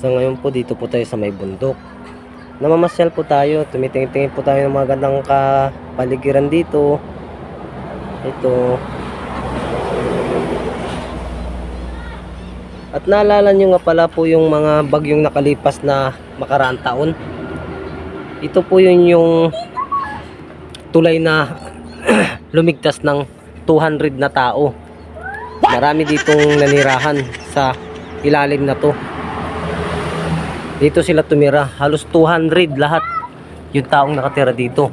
So ngayon po dito po tayo sa may bundok. Namamasyal po tayo, tumitingin-tingin po tayo ng mga gandang kapaligiran dito. Ito. At naalala nyo nga pala po yung mga bagyong nakalipas na makaraang taon. Ito po yun yung tulay na lumigtas ng 200 na tao. Marami ditong nanirahan sa ilalim na to. Dito sila tumira. Halos 200 lahat yung taong nakatira dito.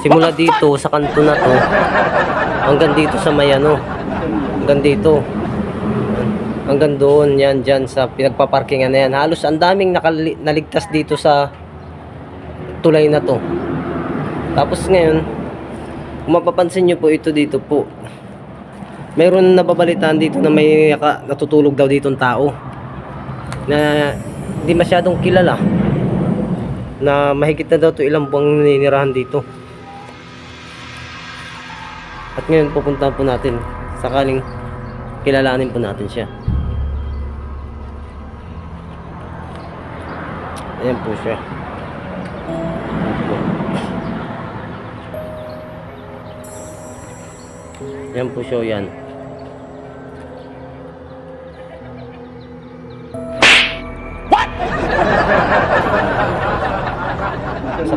Simula dito sa kanto na to hanggang dito sa Mayano. Hanggang dito. Hanggang doon yan dyan sa pinagpaparkingan na yan. Halos ang daming naligtas dito sa tulay na to. Tapos ngayon, kung mapapansin nyo po ito dito po, mayroon nababalitaan dito na may natutulog daw ditong tao na hindi masyadong kilala na mahigit na daw to ilang buwang naninirahan dito. At ngayon pupuntahan po natin. Sakaling kilalanin po natin siya. Ayan po siya. Yan po siya yan.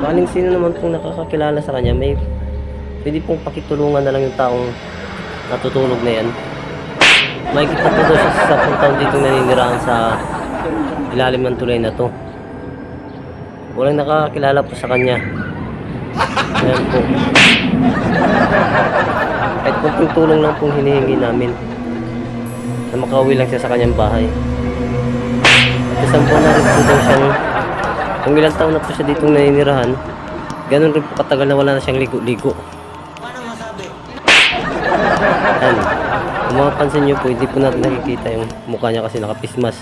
Sakaling sino naman pong nakakakilala sa kanya, may pwede pong pakitulungan na lang yung taong natutulog na yan. May kita po siya sa taon dito naninirahan sa ilalim ng tulay na to. Walang nakakakilala po sa kanya. Ayan po. Kahit kunting tulong lang pong hinihingi namin na makauwi lang siya sa kanyang bahay. At isang buwan na rin po daw siyang kung ilang taon na po siya ditong naninirahan, ganun rin po katagal na wala na siyang ligo-ligo. Ayan. Kung mapapansin nyo po, hindi po natin nakikita yung mukha niya kasi nakapismas.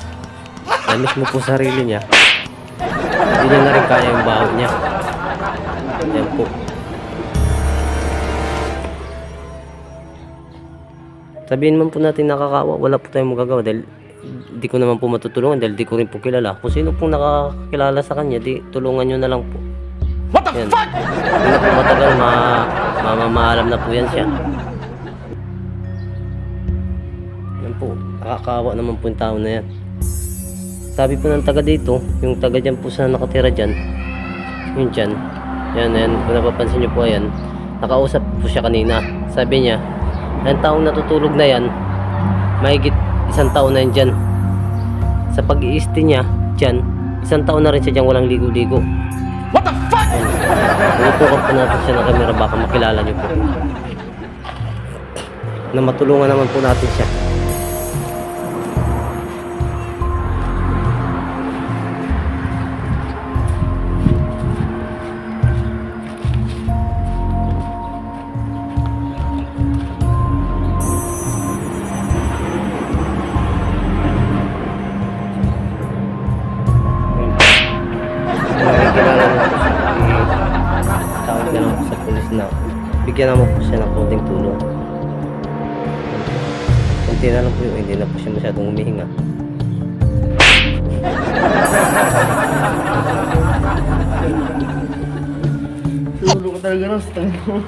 Dahil mismo po sa sarili niya, hindi niya na rin kaya yung baho niya. Ayan po. Sabihin man po natin nakakawa, wala po tayong magagawa dahil di ko naman po matutulungan dahil di ko rin po kilala. Kung sino pong nakakilala sa kanya, di tulungan nyo na lang po. What the fuck? Hindi na po matagal, ma mamamaalam na po yan siya. Yan po, nakakawa naman po yung tao na yan. Sabi po ng taga dito, yung taga dyan po sa nakatira dyan, yun dyan, yan, yan, kung napapansin nyo po yan, nakausap po siya kanina. Sabi niya, ang taong natutulog na yan, mahigit isang taon na yan dyan. Sa pag-iisti niya, dyan, isang taon na rin siya dyan walang ligo-ligo. What the fuck? Tutukan po natin siya ng camera baka makilala niyo po. Na matulungan naman po natin siya. Na bigyan naman po siya ng konting tulong. Kunti na lang po yun, hindi na po siya masyadong humihinga. Tulog ka talaga ng stang mo.